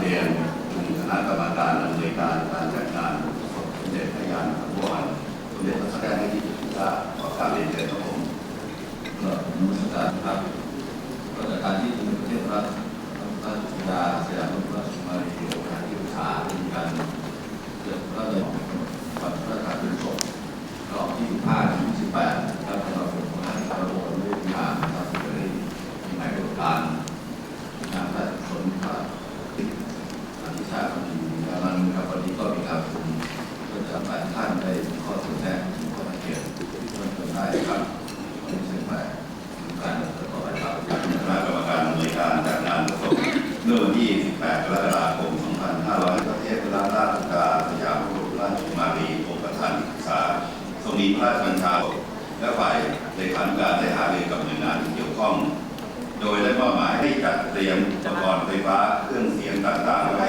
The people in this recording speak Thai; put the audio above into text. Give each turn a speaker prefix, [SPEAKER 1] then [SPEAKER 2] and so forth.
[SPEAKER 1] เรียนท่ากรรมการดำนินการการจัดงานสมเด็จพระยานสังวรสมเด็จพระสังฆราชที่ที่ทราขอกราบเรียนเชิญครับผม
[SPEAKER 2] ก็นมัสการครับก็จากการที่คุณประเทศรัฐราชสุดาสยามรัฐราชมารีโอกาสที่ปรึกษาได้มีการเกิดพระราชบัตรพระราชทานเป็นศพรอบที่25ถึง28ครับสำหรับผมของานพระโบสถ์ด้วยงานนะครับที่ได้มีหมายกฎการงานพระราชสนพระอธิชาติคำดีแล้วมันครับวันนี้ก็มีการประชุมก็จะแปด ท่านได้ข้อเสนอแนะถึงข้อสังเกตที่เพิ่มเติมได้ครับวันนี้เชิญไปการต่อไปครับ
[SPEAKER 1] คณะกรรมการดำเนินการจัดงานศพเมื่อวันที่ 18 กรกฎาคม 2500ประเทศราชราชสุดาสยามบรมราชกุมารีองค์ประธานที่ปรึกษาทรงมีพระราชบัญชาและฝ่ายเลขานุการได้หารือกับหน่วยงานที่เกี่ยวข้อง โดยได้มอบหมายให้จัดเตรียมอุปกรณ์ไฟฟ้าเครื่องเสียงต่างๆ